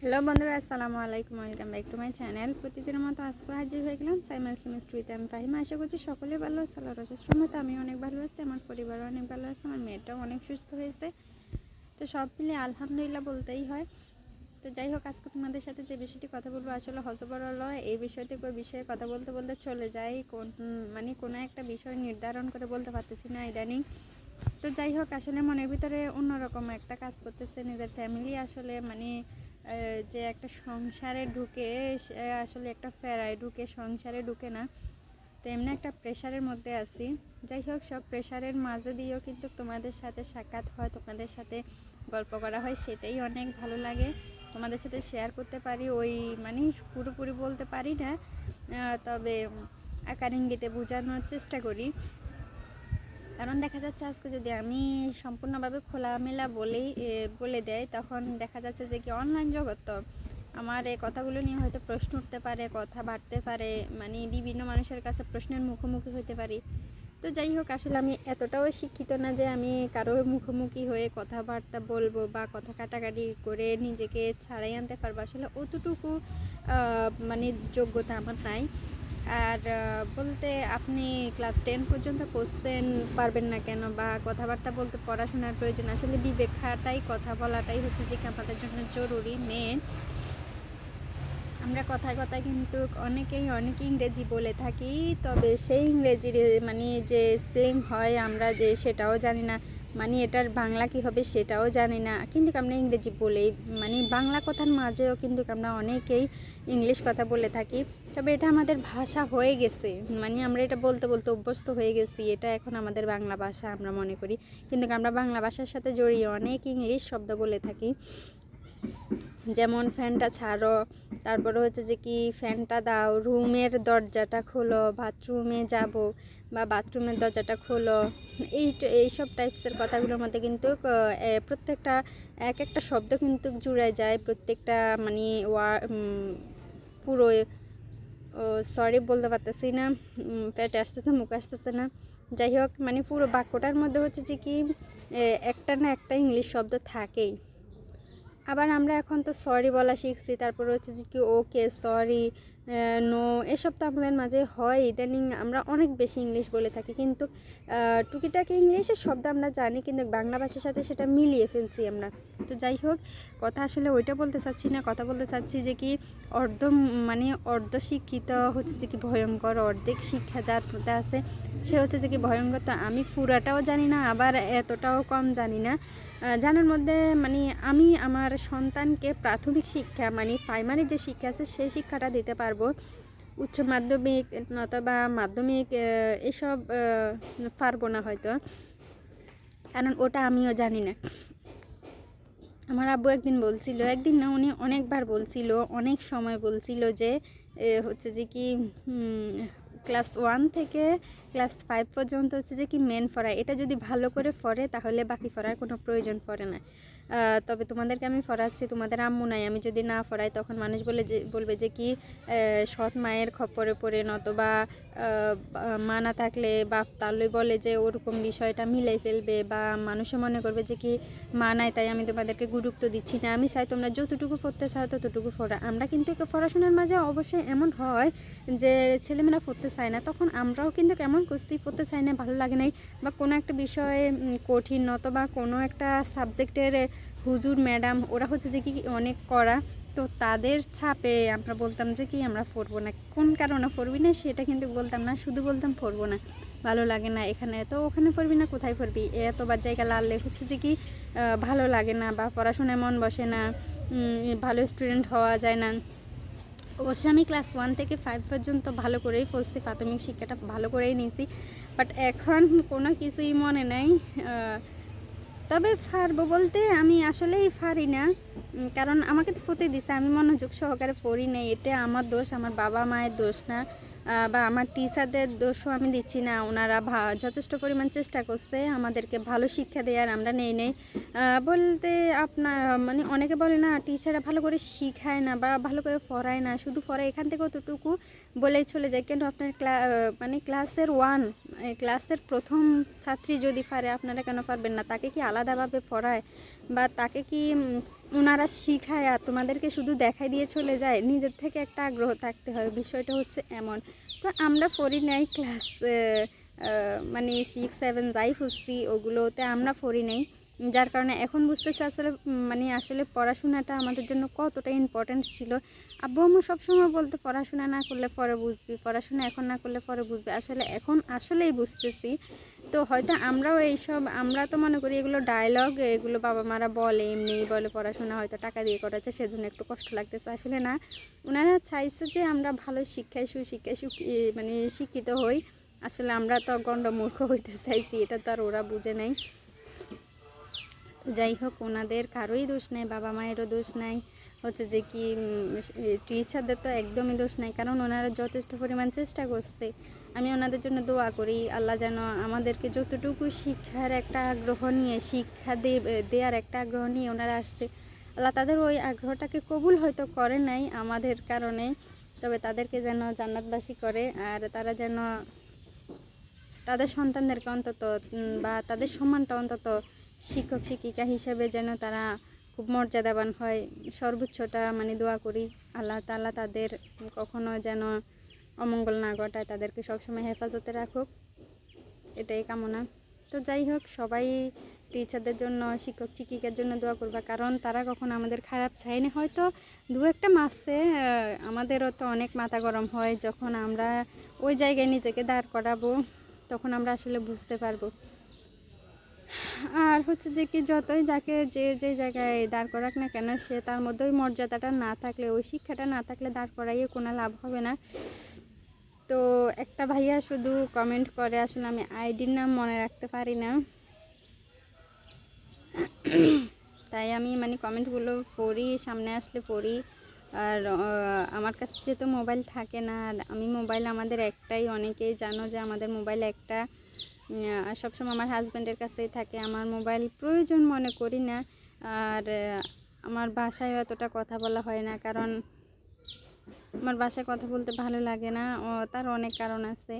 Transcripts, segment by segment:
Hello বন্ধুরা, আসসালামু আলাইকুম। Welcome back to my channel প্রতিদিনের মতো আজকে হাজির হয়ে গেলাম সাইমাল সেমিস্ট্রিতে আমি ফাহিমা, আশা করছি সকলে ভালো আছে। আল্লাহ রসের আমি অনেক ভালো আছি, আমার পরিবারও অনেক ভালো আছে, আমার মেয়েটাও অনেক সুস্থ হয়েছে। তো সব মিলে আলহামদুলিল্লাহ বলতেই হয়। তো যাই হোক, আজকে তোমাদের সাথে যে বিষয়টি কথা বলব, আসলে হজবরল এই বিষয়টি ওই বিষয়ে কথা বলতে বলতে চলে যাই। কোন মানে কোনো একটা বিষয় নির্ধারণ করে বলতে পারতেছি না ইদানিং। তো যাই হোক, আসলে মনের ভিতরে অন্যরকম একটা কাজ করতেছে নিজের ফ্যামিলি আসলে মানে যে একটা সংসারে ঢুকে আসলে একটা ফেরায় ঢুকে সংসারে ঢুকে না তো এমনি একটা প্রেশারের মধ্যে আছি। যাই হোক, সব প্রেশারের মাঝে দিয়েও কিন্তু তোমাদের সাথে সাক্ষাৎ হয়, তোমাদের সাথে গল্প করা হয়, সেটাই অনেক ভালো লাগে। তোমাদের সাথে শেয়ার করতে পারি, ওই মানে পুরোপুরি বলতে পারি না। তবে আকার ইঙ্গিতে বোঝানোর চেষ্টা করি। কারণ দেখা যাচ্ছে আজকে যদি আমি সম্পূর্ণভাবে খোলামেলা বলেই বলে দেয়, তখন দেখা যাচ্ছে যে কি অনলাইন জগৎ তো আমার এই কথাগুলো নিয়ে হয়তো প্রশ্ন উঠতে পারে, কথা বাড়তে পারে মানে বিভিন্ন মানুষের কাছে প্রশ্নের মুখোমুখি হতে পারি। তো যাই হোক, আসলে আমি এতটাও শিক্ষিত না যে আমি কারোর মুখোমুখি হয়ে কথাবার্তা বলব বা কথা কাটাকাটি করে নিজেকে ছাড়াই আনতে পারব। আসলে অতটুকু মানে যোগ্যতা আমার নাই। আর বলতে আপনি ক্লাস টেন পর্যন্ত পড়ছেন পারবেন না কেন বা কথাবার্তা বলতে পড়াশোনার প্রয়োজন, আসলে বিবেক খাটাই কথা বলাটাই হচ্ছে যে আমাদের জন্য জরুরি মেন আমরা কথায় কথায় কিন্তু অনেকেই অনেক ইংরেজি বলে থাকি, তবে সেই ইংরেজির মানে যে স্পেলিং হয় আমরা যে সেটাও জানি না। মানে এটার বাংলা কি হবে সেটাও জানি না। কিন্তু আমরা ইংরেজি বলেই মানে বাংলা কথার মাঝেও কিন্তু আমরা অনেকেই ইংলিশ কথা বলে থাকি। তবে এটা আমাদের ভাষা হয়ে গেছে। মানে আমরা এটা বলতে বলতে অভ্যস্ত হয়ে গেছি। এটা এখন আমাদের বাংলা ভাষা আমরা মনে করি। কিন্তু আমরা বাংলা ভাষার সাথে জড়িয়ে অনেক ইংলিশ শব্দ বলে থাকি। যেমন ফ্যানটা ছাড়ো, তারপরে হচ্ছে যে কি ফ্যানটা দাও, রুমের দরজাটা খোলো, বাথরুমে যাব বা বাথরুমের দরজাটা খোলো, এই এইসব টাইপসের কথাগুলোর মধ্যে কিন্তু প্রত্যেকটা, এক একটা শব্দ কিন্তু জুড়ে যায়, প্রত্যেকটা মানে ওয়া পুরো সরি বলতে পারতেছি না পেটে আসতেছে, মুখে আসতেছে না। যাই হোক মানে পুরো বাক্যটার মধ্যে হচ্ছে যে কি একটা না একটা ইংলিশ শব্দ থাকেই। আবার আমরা এখন তো সরি বলা শিখছি, তারপর হচ্ছে যে কি ওকে সরি নো এসব তো আমাদের মাঝে হয়। ইদানিং আমরা অনেক বেশি ইংলিশ বলে থাকি, কিন্তু টুকিটাকি ইংলিশের শব্দ আমরা জানি, কিন্তু বাংলা ভাষার সাথে সেটা মিলিয়ে ফেলছি আমরা। তো যাই হোক, কথা আসলে ওইটা বলতে চাচ্ছি না, কথা বলতে চাচ্ছি যে কি, অর্ধ মানে অর্ধ শিক্ষিত হচ্ছে যে কি ভয়ঙ্কর অর্ধেক শিক্ষা যার মধ্যে আছে, সে হচ্ছে যে কি ভয়ঙ্কর, তো আমি পুরাটাও জানি না, আবার এতটাও কম জানি না। জানার মধ্যে মানে আমি আমার সন্তানকে প্রাথমিক শিক্ষা মানে প্রাইমারি যে শিক্ষা আছে, সেই শিক্ষাটা দিতে পারব। উচ্চ মাধ্যমিক নতবা মাধ্যমিক এসব পারব না হয়তো। কারণ ওটা আমিও জানি না। আমার আব্বু একদিন বলছিল, একদিন না উনি অনেকবার বলছিল, অনেক সময় বলছিল যে হচ্ছে যে কি ক্লাস ওয়ান থেকে ক্লাস ফাইভ পর্যন্ত হচ্ছে যে কি মেন ফরাই এটা যদি ভালো করে ফরে তাহলে বাকি ফরার কোনো প্রয়োজন পড়ে না। তবে তোমাদেরকে আমি ফরাচ্ছি তোমাদের আম্মু নাই। আমি যদি না ফরাই তখন মানুষ বলে যে, বলবে যে কি সৎ মায়ের খপ্পরে পড়ে নতবা আহ, বা- মা না থাকলে বাপ তাহলে বলে যে ওরকম বিষয়টা মিলাই ফেলবে বা মানুষে মনে করবে যে কি মানায় তাই আমি তোমাদেরকে গুরুত্ব দিচ্ছি না। আমি চাই তোমরা যতটুকু পড়তে চাও ততটুকু পড়া। আমরা কিন্তু পড়াশোনার মাঝে অবশ্যই এমন হয় যে ছেলেমেয়েরা পড়তে চায় না। তখন আমরাও কিন্তু কেমন কুস্তি পড়তে চাই না ভালো লাগে নাই বা কোনো একটা বিষয়ে কঠিন নতবা কোনো একটা সাবজেক্টের হুজুর ম্যাডাম ওরা হচ্ছে যে কি অনেক করা তো তাদের ছাপে আমরা বলতাম যে কি আমরা পড়ব না। কোন কারণে পড়বি না সেটা কিন্তু বলতাম না, শুধু বলতাম পড়ব না। ভালো লাগে না এখানে, তো ওখানে পড়বি না, কোথায় পড়বি? এতবার জায়গা লাললে হচ্ছে যে কি ভালো লাগে না বা পড়াশোনায় মন বসে না ভালো স্টুডেন্ট হওয়া যায় না। অবশ্যই আমি ক্লাস ওয়ান থেকে ফাইভ পর্যন্ত ভালো করেই পড়ছি, প্রাথমিক শিক্ষাটা ভালো করেই নিয়েছি। বাট এখন কোনো কিছুই মনে নাই তবে ফারবো বলতে আমি আসলেই ফারি না। কারণ আমাকে তো ফুতে দিছে, আমি মনোযোগ সহকারে পড়ি নাই, এটা আমার দোষ, আমার বাবা মায়ের দোষ না। বা আমার টিচারদের দোষও আমি দিচ্ছি না। ওনারা যথেষ্ট পরিমাণ চেষ্টা করছে আমাদেরকে ভালো শিক্ষা দেওয়ার আমরা নেই নেই। বলতে আপনার মানে অনেকে বলে না টিচাররা ভালো করে শিখায় না বা ভালো করে পড়ায় না। শুধু পড়ায়, এখান থেকে অতটুকু বলেই চলে যায়। কিন্তু আপনার ক্লা মানে ক্লাসের ওয়ান ক্লাসের প্রথম ছাত্রী যদি পারে, আপনারা কেন পারবেন না? তাকে কি আলাদাভাবে পড়ায়? বা তাকে কি ওনারা শিখায় আর তোমাদেরকে শুধু দেখাই দিয়ে চলে যায়, নিজের থেকে একটা আগ্রহ থাকতে হয়, বিষয়টা হচ্ছে এমন। তো আমরা পড়ি নাই ক্লাস মানে সিক্স সেভেন যাই ফুসি ওগুলোতে আমরা পড়ি নাই যার কারণে এখন বুঝতেছি আসলে মানে আসলে পড়াশোনাটা আমাদের জন্য কতটা ইম্পর্ট্যান্ট ছিল। আব্বু আম্মু সবসময় বলতে, পড়াশোনা না করলে পরে বুঝবি, পড়াশোনা এখন না করলে পরে বুঝবি। আসলে এখন আসলেই বুঝতেছি। তো হয়তো আমরাও এইসব, আমরা তো মনে করি এগুলো ডায়লগ এগুলো বাবা মারা বলে এমনি বলে পড়াশোনা হয়তো টাকা দিয়ে করাচ্ছে, সেজন্য একটু কষ্ট লাগতেছে। আসলে না ওনারা চাইছে যে আমরা ভালো শিক্ষায় সুশিক্ষায় মানে শিক্ষিত হই। আসলে আমরা তো গণ্ডমূর্খ হইতে চাইছি, এটা তো আর ওরা বুঝে নাই। যাই হোক ওনাদের কারোই দোষ নাই, বাবা মায়েরও দোষ নাই। হচ্ছে যে কি টিচারদের তো একদমই দোষ নাই, কারণ ওনারা যথেষ্ট পরিমাণ চেষ্টা করছে। আমি ওনাদের জন্য দোয়া করি, আল্লাহ যেন আমাদেরকে যতটুকু শিক্ষার একটা আগ্রহ নিয়ে, শিক্ষা দেওয়ার একটা আগ্রহ নিয়ে ওনারা আসছে, আল্লাহ তাদের ওই আগ্রহটাকে কবুল হয়তো করে নাই আমাদের কারণে, তবে তাদেরকে যেন জান্নাতবাসী করে, আর তারা যেন তাদের সন্তানদেরকে অন্তত বা তাদের সম্মানটা অন্তত শিক্ষক, শিক্ষিকা হিসেবে যেন তারা খুব মর্যাদাবান হয়। সর্বোচ্চটা মানে দোয়া করি। আল্লাহ তাআলা তাদের কখনো যেন অমঙ্গল না ঘটায়, তাদেরকে সবসময় হেফাজতে রাখুক। এটাই কামনা। তো যাই হোক, সবাই টিচারদের জন্য, শিক্ষক শিক্ষিকার জন্য দোয়া করবা। কারণ তারা কখনো আমাদের খারাপ চায়নি হয়তো দু একটা মাসে আমাদেরও তো অনেক মাথা গরম হয়। যখন আমরা ওই জায়গায় নিজেকে দাঁড় করাবো, তখন আমরা আসলে বুঝতে পারব। আর হচ্ছে যে কি যতই যাকে যে যে জায়গায় দাঁড় করাক না কেন, সে তার মধ্যে ওই মর্যাদাটা না থাকলে, ওই শিক্ষাটা না থাকলে দাঁড় করাইয়ে কোনো লাভ হবে না। তো একটা ভাইয়া শুধু কমেন্ট করে, আসলে আমি আইডির নাম মনে রাখতে পারি না। তাই আমি মানে কমেন্টগুলো পড়ি, সামনে আসলে পড়ি। আর আমার কাছে যেহেতু মোবাইল থাকে না আমি মোবাইল আমাদের একটাই, অনেকেই জানো যে আমাদের মোবাইল একটা সবসময় আমার হাজব্যান্ডের কাছেই থাকে। আমার মোবাইল প্রয়োজন মনে করি না। আর আমার বাসায় অতটা কথা বলা হয় না। কারণ, আমার বাসায় কথা বলতে ভালো লাগে না। তার অনেক কারণ আছে।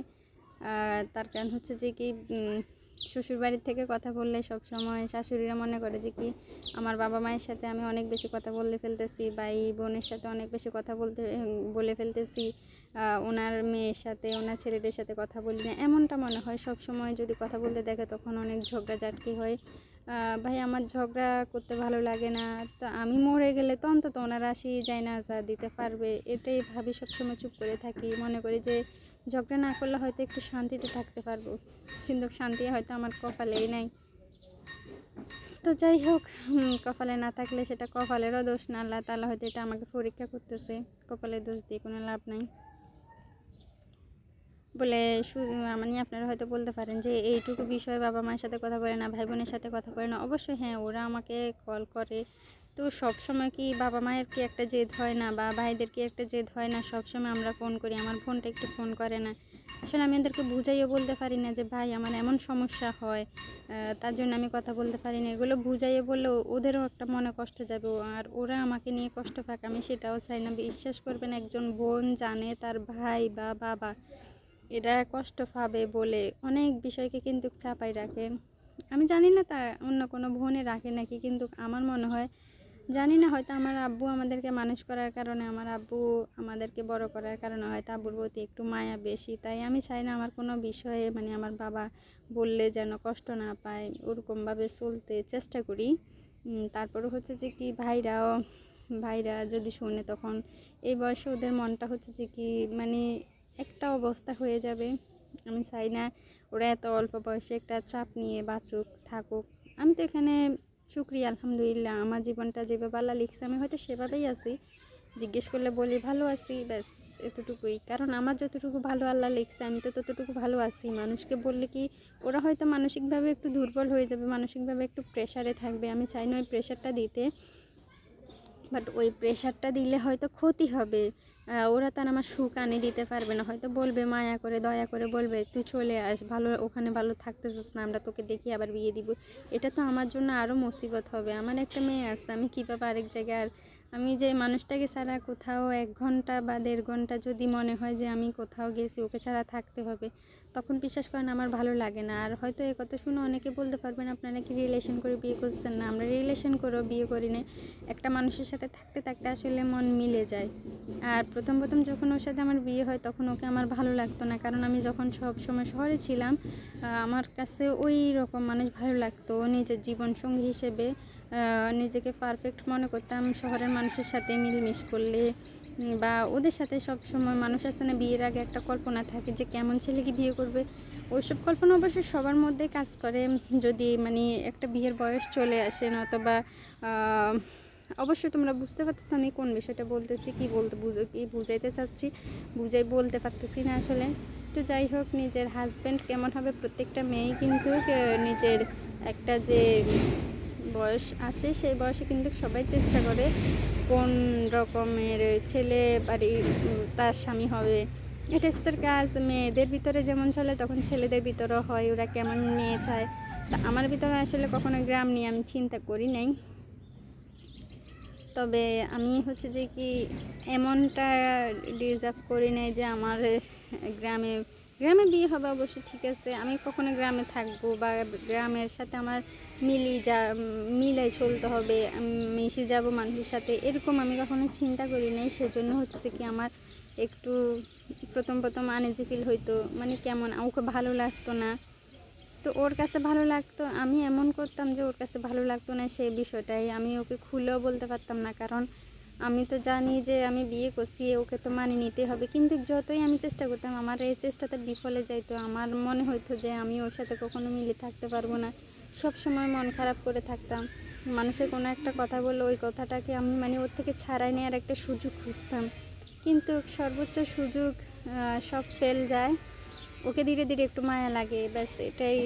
তার কারণ হচ্ছে যে কি শ্বশুর বাড়ির থেকে কথা বললে সব সময় শাশুড়িরা মনে করে যে কি, আমার বাবা মায়ের সাথে আমি অনেক বেশি কথা বলে ফেলতেছি। বা এই বোনের সাথে অনেক বেশি কথা বলতে, বলে ফেলতেছি। ওনার মেয়ের সাথে, ওনার ছেলেদের সাথে কথা বলি না। এমনটা মনে হয় সব সময় যদি কথা বলতে দেখে তখন অনেক ঝগড়া ঝাটকি হয় ভাই, আমার ঝগড়া করতে ভালো লাগে না। তো আমি মরে গেলে তো অন্তত ওনারা আসি যায় না যা দিতে পারবে। এটাই ভাবি সবসময় চুপ করে থাকি। মনে করি যে ঝগড়া না করলে হয়তো একটু শান্তিতে থাকতে পারব। কিন্তু শান্তি হয়তো আমার কপালেই নাই। তো যাই হোক কপালে না থাকলে সেটা কপালেরও দোষ। না আল্লাহ তালা হয়তো এটা আমাকে পরীক্ষা করতেছে। কপালের দোষ দিয়ে কোনো লাভ নাই। বলে মানে আপনারা হয়তো বলতে পারেন যে এইটুকু বিষয়ে বাবা মায়ের সাথে কথা বলে না, ভাই বোনের সাথে কথা বলে না। অবশ্যই হ্যাঁ ওরা আমাকে কল করে। তো সব সময় কি বাবা মায়ের কি একটা জেদ হয় না বা ভাইদের কি একটা জেদ হয় না? সব সময় আমরা ফোন করি, আমার ফোনটা একটু ফোন করে না। আসলে আমি ওদেরকে বুঝাইও বলতে পারি না যে, ভাই, আমার এমন সমস্যা হয় তার জন্য আমি কথা বলতে পারি না। এগুলো বুঝাইয়ে বললে ও- ওদেরও একটা মনে কষ্ট যাবে। আর ওরা আমাকে নিয়ে কষ্ট পাক, আমি সেটাও চাই না। বিশ্বাস করবেন, একজন বোন জানে তার ভাই বা বাবা এরা কষ্ট পাবে বলে অনেক বিষয়কে কিন্তু চাপাই রাখে। আমি জানি না তা অন্য কোনো বোনে রাখে নাকি, কিন্তু আমার মনে হয়, জানি না হয়তো আমার আব্বু আমাদেরকে মানুষ করার কারণে, আমার আব্বু আমাদেরকে বড় করার কারণে হয়তো আব্বুর প্রতি একটু মায়া বেশি। তাই আমি চাই না আমার কোনো বিষয়ে মানে আমার বাবা বললে যেন কষ্ট না পায়, ওরকমভাবে চলতে চেষ্টা করি। তারপরে হচ্ছে যে কি, ভাইরাও, ভাইরা যদি শুনে তখন এই বয়সে ওদের মনটা হচ্ছে যে কি মানে একটা অবস্থা হয়ে যাবে। আমি চাই না ওরা এত অল্প বয়সে একটা চাপ নিয়ে বাঁচুক, থাকুক। আমি তো এখানে শুক্রিয়া, আলহামদুলিল্লাহ। আমার জীবনটা যেভাবে আল্লাহ লিখছে, আমি হয়তো সেভাবেই আছি। জিজ্ঞেস করলে বলি, ভালো আছি? ব্যাস, এতটুকুই। কারণ আমার যতটুকু ভালো আল্লাহ লিখছে, আমি তো ততটুকু ভালো আছি। মানুষকে বললে কি, ওরা হয়তো মানসিকভাবে একটু দুর্বল হয়ে যাবে, মানসিকভাবে একটু প্রেশারে থাকবে। আমি চাই না ওই প্রেশারটা দিতে। বাট ওই প্রেশারটা দিলে হয়তো ক্ষতি হবে। ওরা তার আমার সুখ আনি দিতে পারবে না। হয়তো বলবে, মায়া করে, দয়া করে বলবে, তুই চলে আস, ভালো, ওখানে ভালো থাকতে চাস না, আমরা তোকে দেখি আবার বিয়ে দিব। এটা তো আমার জন্য আরও মুসিবত হবে। আমার একটা মেয়ে আছে, আমি কীভাবে আরেক জায়গায় আর আমি যে মানুষটাকে ছাড়া কোথাও এক ঘণ্টা বা দেড় ঘণ্টা যদি মনে হয় যে আমি কোথাও গেছি, ওকে ছাড়া থাকতে হবে, তখন বিশ্বাস করেন আমার ভালো লাগে না। আর হয়তো এই কথা শুনে অনেকে বলতে পারবেন, আপনারা কি রিলেশন করে বিয়ে করছেন না? আমরা রিলেশন করেও বিয়ে করি না। একটা মানুষের সাথে থাকতে থাকতে আসলে মন মিলে যায়। আর প্রথম প্রথম যখন ওর সাথে আমার বিয়ে হয়, তখন ওকে আমার ভালো লাগতো না। কারণ আমি যখন সব সময় শহরে ছিলাম আমার কাছে ওই রকম মানুষ ভালো লাগতো। নিজের জীবনসঙ্গী হিসেবে নিজেকে পারফেক্ট মনে করতাম শহরের মানুষের সাথে মিলমিশ করলে বা ওদের সাথে সব সময় মানুষ আছে না বিয়ের আগে একটা কল্পনা থাকে যে কেমন ছেলেকে বিয়ে করবে। ওইসব কল্পনা অবশ্যই সবার মধ্যে কাজ করে যদি মানে একটা বিয়ের বয়স চলে আসে আহ, অবশ্যই তোমরা বুঝতে পারতেছো আমি কোন বিষয়টা বলতেছি কি বলতে কি বুঝাইতে চাচ্ছি বুঝাই বলতে পারতেছি না আসলে। তো যাই হোক নিজের হাজব্যান্ড কেমন হবে প্রত্যেকটা মেয়েই কিন্তু নিজের একটা যে বয়স আসে, সেই বয়সে কিন্তু সবাই চেষ্টা করে কোন রকমের ছেলে বাড়ি তার স্বামী হবে। এটা কাজ, মেয়েদের ভিতরে যেমন চলে তখন ছেলেদের ভিতরেও হয়, ওরা কেমন মেয়ে চায়। তা আমার ভিতরে আসলে কখনো গ্রাম নিয়ে আমি চিন্তা করি নাই। তবে আমি হচ্ছে যে কি এমনটা ডিজার্ভ করি নাই যে আমার গ্রামে গ্রামে বিয়ে হবে অবশ্যই, ঠিক আছে। আমি কখনো গ্রামে থাকব বা গ্রামের সাথে আমার মিলি যা মিলে চলতে হবে মিশে যাব মানুষের সাথে, এরকম আমি কখনো চিন্তা করি নাই। সেজন্য হচ্ছে কি আমার একটু প্রথম প্রথম আনইজি ফিল হইতো মানে কেমন ওকে ভালো লাগতো না। তো ওর কাছে ভালো লাগতো, আমি এমন করতাম যে ওর কাছে ভালো লাগতো না সেই বিষয়টাই। আমি ওকে খুলেও বলতে পারতাম না, কারণ আমি তো জানি যে আমি বিয়ে করছি, ওকে তো মানে নিতে হবে। কিন্তু যতই আমি চেষ্টা করতাম, আমার এই চেষ্টাতে বিফলে যাইতো। আমার মনে হতো যে আমি ওর সাথে কখনো মিলে থাকতে পারব না। সব সময় মন খারাপ করে থাকতাম। মানুষের কোনো একটা কথা বললে ওই কথাটাকে আমি মানে ওর থেকে ছাড়াই নেওয়ার একটা সুযোগ খুঁজতাম। কিন্তু সর্বোচ্চ সুযোগ সব ফেল যায়। ওকে ধীরে ধীরে একটু মায়া লাগে। ব্যাস, এটাই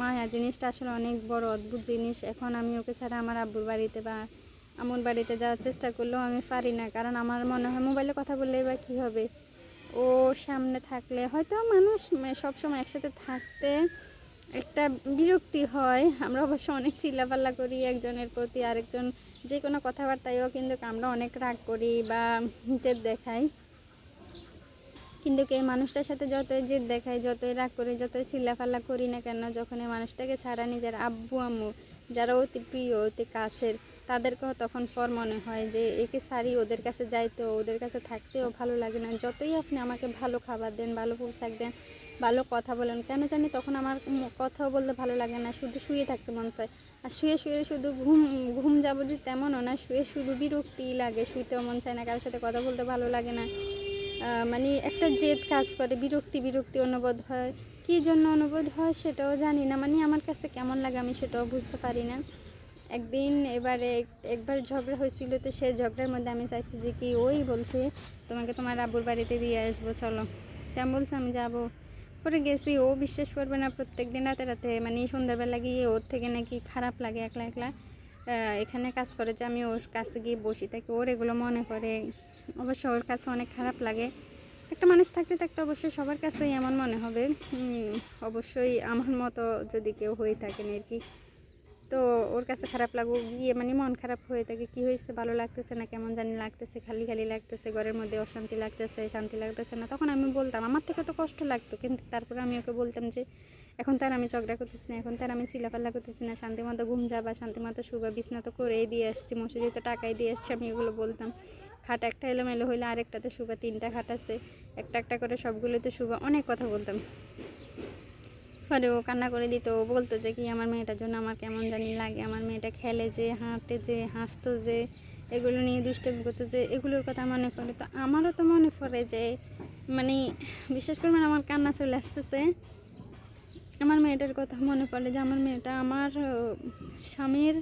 মায়া। জিনিসটা আসলে অনেক বড় অদ্ভুত জিনিস। এখন আমি ওকে ছাড়া আমার আব্বুর বাড়িতে বা আমন বাড়িতে যাওয়ার চেষ্টা করলেও আমি পারি না, কারণ আমার মনে হয় মোবাইলে কথা বললেই বা কী হবে। ও সামনে থাকলে হয়তো মানুষ সবসময় একসাথে থাকতে একটা বিরক্তি হয়। আমরা অবশ্য অনেক চিল্লাপাল্লা করি একজনের প্রতি আরেকজন যে কোনো কথাবার্তায়ও কিন্তু আমরা অনেক রাগ করি বা টেপ দেখাই। কিন্তু এই মানুষটার সাথে যতই জেদ দেখাই, যতই রাগ করি, যতই চিল্লাফাল্লা করি না কেন যখন এই মানুষটাকে ছাড়া নিজের আব্বু আম্মু, যারা অতি প্রিয়, অতি কাছের তাদেরকেও তখন পর মনে হয় যে একে সারি ওদের কাছে যাইতেও ওদের কাছে থাকতেও ভালো লাগে না। যতই আপনি আমাকে ভালো খাবার দেন, ভালো পোশাক দেন, ভালো কথা বলেন, কেন জানি তখন আমার কথাও বলতে ভালো লাগে না, শুধু শুয়ে থাকতে মন চায়। আর শুয়ে শুয়ে শুধু ঘুম ঘুম যাব যে তেমনও না, শুয়ে শুধু বিরক্তি লাগে, শুইতেও মন চায় না, কারোর সাথে কথা বলতে ভালো লাগে না। মানে একটা জেদ কাজ করে, বিরক্তি বিরক্তি অনুবোধ হয়। কী জন্য অনুবোধ হয় সেটাও জানি না মানে আমার কাছে কেমন লাগে আমি সেটাও বুঝতে পারি না। একদিন এবারে একবার ঝগড়া হয়েছিল, তো সেই ঝগড়ার মধ্যে আমি চাইছি যে কি ওই বলছে, তোমাকে তোমার আব্বুর বাড়িতে দিয়ে আসব, চলো। কেমন বলছে, আমি যাব। পরে গেছি, ও বিশ্বাস করবে না, প্রত্যেক দিন রাতে রাতে মানে সন্ধ্যাবেলা গিয়ে ওর থেকে নাকি খারাপ লাগে, একলা একলা এখানে কাজ করে যে আমি ওর কাছে গিয়ে বসি থাকি ওর এগুলো মনে করে অবশ্য ওর কাছে অনেক খারাপ লাগে। একটা মানুষ থাকতে থাকতে অবশ্যই সবার কাছেই এমন মনে হবে অবশ্যই আমার মতো যদি কেউ হয়ে থাকেন আর কি। তো ওর কাছে খারাপ লাগু গিয়ে মানে মন খারাপ হয়ে থাকে, কি হয়েছে, ভালো লাগতেছে না, কেমন জানি লাগতেছে, খালি খালি লাগতেছে, ঘরের মধ্যে অশান্তি লাগতেছে, শান্তি লাগতেছে না। তখন আমি বলতাম, আমার থেকে তো কষ্ট লাগতো। কিন্তু তারপরে আমি ওকে বলতাম যে, এখন তার আমি ঝগড়া করতেছি না, এখন তার আমি চিলাপাল্লা করতেছি না, শান্তি মতো ঘুম যাবা, শান্তি মতো শুবা, বিছনা তো করেই দিয়ে আসছি, মসজিদে তো টাকাই দিয়ে আসছি, আমি এগুলো বলতাম। খাট একটা এলোমেলো হইলে, আরেকটাতে শুবা, তিনটা খাট আছে, একটা একটা করে সবগুলোতে শুবা, অনেক কথা বলতাম। পরে ও কান্না করে দিত। বলতো যে, কি আমার মেয়েটার জন্য আমার কেমন জানি লাগে। আমার মেয়েটা খেলে যে, হাঁটে যে, হাসতো যে, এগুলো নিয়ে দুষ্টামি করতো যে, এগুলোর কথা মনে পড়ে। তো আমারও তো মনে পড়ে যে মানে বিশেষ করে আমার কান্না চলে আসতেছে। আমার মেয়েটার কথা মনে পড়ে যে, আমার মেয়েটা আমার স্বামীর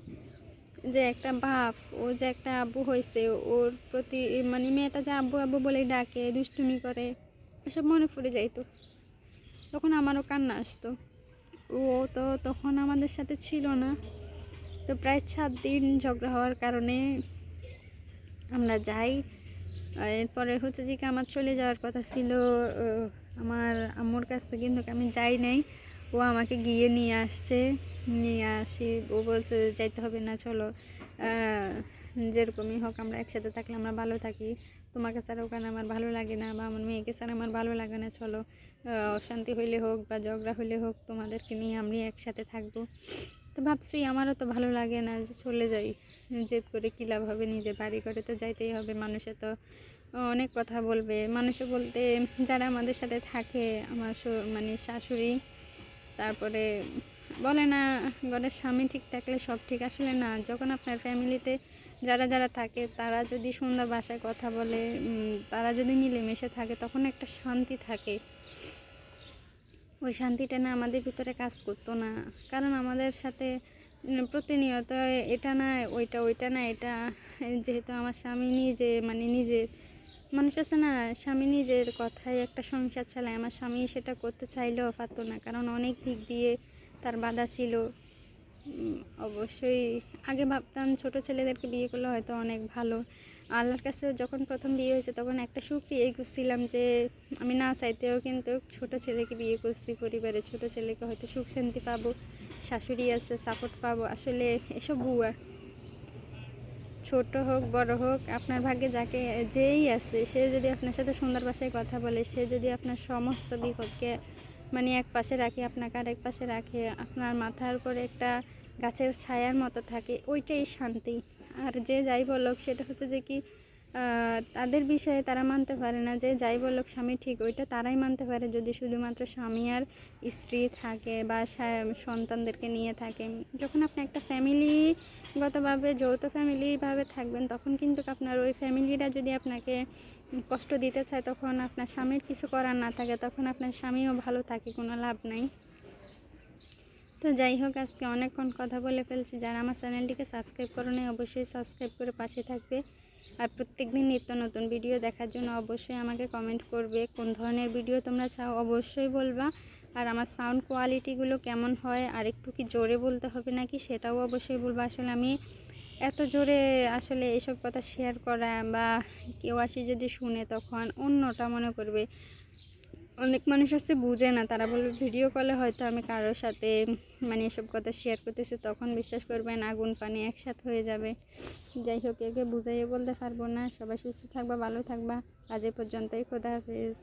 যে একটা বাপ, ও যে একটা আব্বু হয়েছে ওর প্রতি মানে মেয়েটা যে আব্বু আব্বু বলে ডাকে, দুষ্টুমি করে, এসব মনে পড়ে যাইতো। তখন আমারও কান্না আসতো। ও তো তখন আমাদের সাথে ছিল না। তো প্রায় সাত দিন ঝগড়া হওয়ার কারণে আমরা যাই। এরপরে হচ্ছে যে কি আমার চলে যাওয়ার কথা ছিল। আমার আম্মুর কাছ থেকে কিন্তু আমি যাই নাই। ও আমাকে গিয়ে নিয়ে আসছে। নিয়ে আসি, ও বলছে যাইতে হবে না, চলো। যেরকমই হোক আমরা একসাথে থাকলে আমরা ভালো থাকি। তোমাকে ছাড়া ওখানে আমার ভালো লাগে না বা আমার মেয়েকে ছাড়া আমার ভালো লাগে না, চলো অশান্তি হইলে হোক বা ঝগড়া হইলে হোক, তোমাদেরকে নিয়ে আমি একসাথে থাকব। তো ভাবছি আমারও তো ভালো লাগে না যে চলে যাই, জেদ করে কী লাভ হবে? নিজের বাড়ি করে তো যাইতেই হবে, মানুষে তো অনেক কথা বলবে। মানুষে বলতে যারা আমাদের সাথে থাকে, আমার মানে শাশুড়ি, তারপরে বলে না, ঘরের স্বামী ঠিক থাকলে সব ঠিক। আসলে না, যখন আপনার ফ্যামিলিতে যারা যারা থাকে, তারা যদি সুন্দর ভাষায় কথা বলে তারা যদি মিলেমিশে থাকে, তখন একটা শান্তি থাকে। ওই শান্তিটা না আমাদের ভিতরে কাজ করতো না। কারণ আমাদের সাথে প্রতিনিয়ত এটা না, ওইটা ওইটা না, এটা, যেহেতু আমার স্বামী নিজে মানে নিজে, মানুষ আছে না, স্বামী নিজের কথায় একটা সংসার চালায়। আমার স্বামী সেটা করতে চাইলেও পারতো না। কারণ অনেক দিক দিয়ে তার বাধা ছিল। অবশ্যই। আগে ভাবতাম ছোট ছেলেদেরকে বিয়ে করলে হয়তো অনেক ভালো। আল্লাহর কাছে যখন প্রথম বিয়ে হয়েছে তখন একটা সুক্রিয়াই করছিলাম যে, আমি না চাইতেও কিন্তু ছোট ছেলেকে বিয়ে করছি পরিবারে ছোট ছেলেকে হয়তো সুখ শান্তি পাবো, শাশুড়ি আছে সাপোর্ট পাবো। আসলে এসব বুয়া ছোট হোক, বড় হোক, আপনার ভাগ্যে যাকে, যেই আছে, সে যদি আপনার সাথে সুন্দর ভাষায় কথা বলে, সে যদি আপনার সমস্ত বিপদকে মানে এক পাশে রাখি, আপনাকে আরেক পাশে রাখে, আপনার মাথার উপরে একটা গাছের ছায়ার মতো থাকে, ওইটাই শান্তি। আর যে যাই বলুক, সেটা হচ্ছে যে কি তাদের বিষয়ে তারা মানতে পারে না যে যাই বলুক স্বামী ঠিক, ওইটা তারাই মানতে পারে যদি শুধুমাত্র স্বামী আর স্ত্রী থাকে বা সন্তানদেরকে নিয়ে থাকে। যখন আপনি একটা ফ্যামিলিগতভাবে যৌথ ফ্যামিলিভাবে থাকবেন, তখন কিন্তু আপনার ওই ফ্যামিলিরা যদি আপনাকে কষ্ট দিতে চায়, তখন আপনার স্বামীর কিছু করার না থাকে, তখন আপনার স্বামীও ভালো থাকে, কোনো লাভ নাই। তো যাই হোক, আজকে অনেকক্ষণ কথা বলে ফেলছি। যারা আমার চ্যানেলটিকে সাবস্ক্রাইব করো অবশ্যই সাবস্ক্রাইব করে পাশে থাকবে। আর প্রত্যেক দিন নিত্য নতুন ভিডিও দেখার জন্য অবশ্যই আমাকে কমেন্ট করবে। কোন ধরনের ভিডিও তোমরা চাও অবশ্যই বলবা। আর আমার সাউন্ড কোয়ালিটিগুলো কেমন হয়, আর একটু কি জোরে বলতে হবে নাকি সেটাও অবশ্যই বলবা। আসলে আমি এত জোরে আসলে এসব কথা শেয়ার করা বা কেউ আসি যদি শুনে তখন অন্যটা মনে করবে। অনেক মানুষ আছে, বুঝে না। তারা বলবে, ভিডিও কলে হয়তো আমি কারোর সাথে মানে এসব কথা শেয়ার করতেছি, তখন বিশ্বাস করবেন আগুন পানি একসাথে হয়ে যাবে। যাই হোক, একে বুঝাইয়ে বলতে পারব না। সবাই সুস্থ থাকবা, ভালো থাকবা। আজ পর্যন্তই, খোদা হাফেজ।